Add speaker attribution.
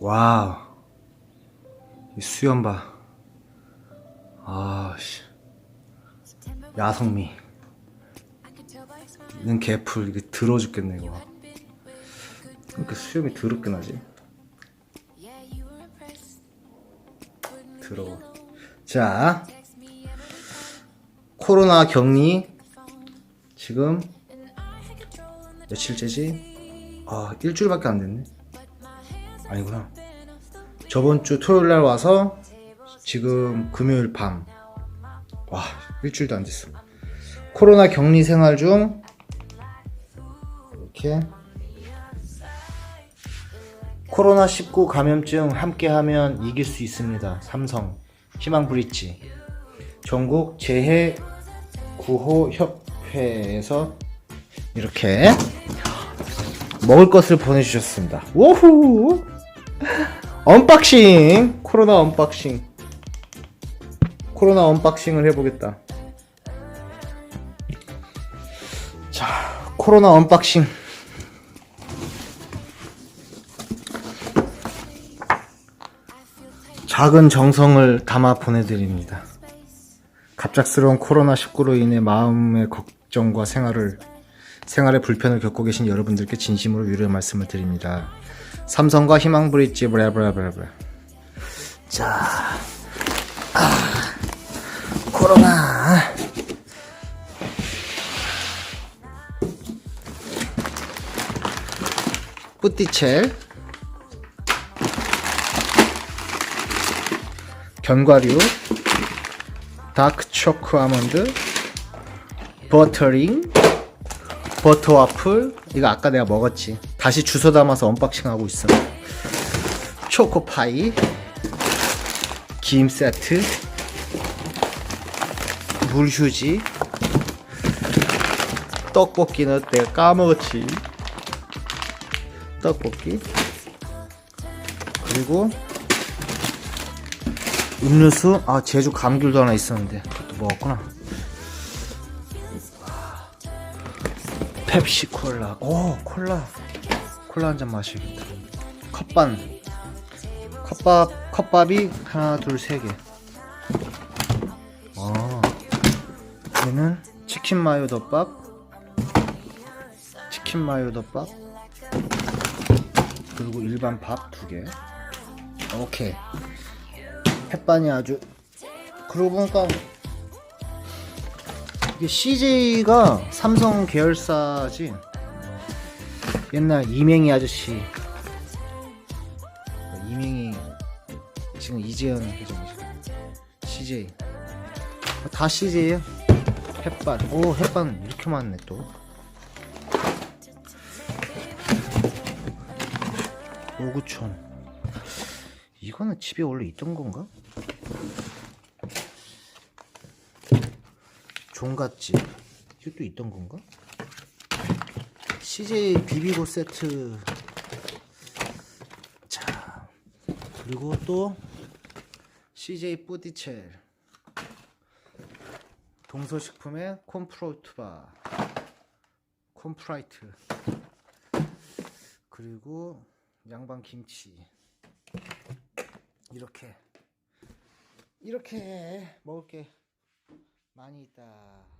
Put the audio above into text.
Speaker 1: 와우. 이 수염 봐. 아, 씨. 야성미. 는 개풀 이게 더러 죽겠네 이거. 그러니까 수염이 더럽게 나지. 더러워. 자, 코로나 격리 지금 며칠째지? 아, 일주일밖에 안 됐네. 아니구나. 저번 주 토요일 날 와서 지금 금요일 밤. 와, 일주일도 안 됐어. 코로나 격리 생활 중 이렇게 코로나 19 감염증 함께하면 이길 수 있습니다. 삼성 희망 브릿지 전국 재해 구호 협회에서 이렇게 먹을 것을 보내주셨습니다. 오후 언박싱 코로나 언박싱 코로나 언박싱을 해보겠다. 자 코로나 언박싱 작은 정성을 담아 보내드립니다. 갑작스러운 코로나19로 인해 마음의 걱정과 생활을 생활의 불편을 겪고 계신 여러분들께 진심으로 위로의 말씀을 드립니다. 삼성과 희망 브릿지 브라브라브라브라. 자, 아, 코로나. 뿌띠첼 견과류 다크 초코 아몬드 버터링 버터 와플. 이거 아까 내가 먹었지. 다시 주워 담아서 언박싱 하고 있어. 초코파이. 김 세트. 물 휴지. 떡볶이는 내가 까먹었지. 떡볶이. 그리고 음료수. 아 제주 감귤도 하나 있었는데 그것도 먹었구나 펩시 콜라. 오 콜라. 콜라 한 잔 마시겠다 컵반. 컵밥 컵밥이 하나 둘 세 개. 아 얘는 치킨 마요 덮밥. 치킨 마요 덮밥. 그리고 일반 밥 두 개. 오케이. 햇반이 아주 그러고 보니까 이게 CJ가 삼성 계열사지. 옛날 이맹희 아저씨. 이맹희 지금 이재현 회장이죠 CJ 다 CJ에요? 햇반. 오 햇반 이렇게 많네 또. 오구촌 이거는 집에 원래 있던 건가? 종갓집. 이것도 있던 건가? CJ 비비고 세트. 자 그리고 또 CJ 뿌디첼. 동서식품의 콤프로트바. 콤프라이트. 그리고 양반 김치. 이렇게. 이렇게 먹을 게 많이 있다.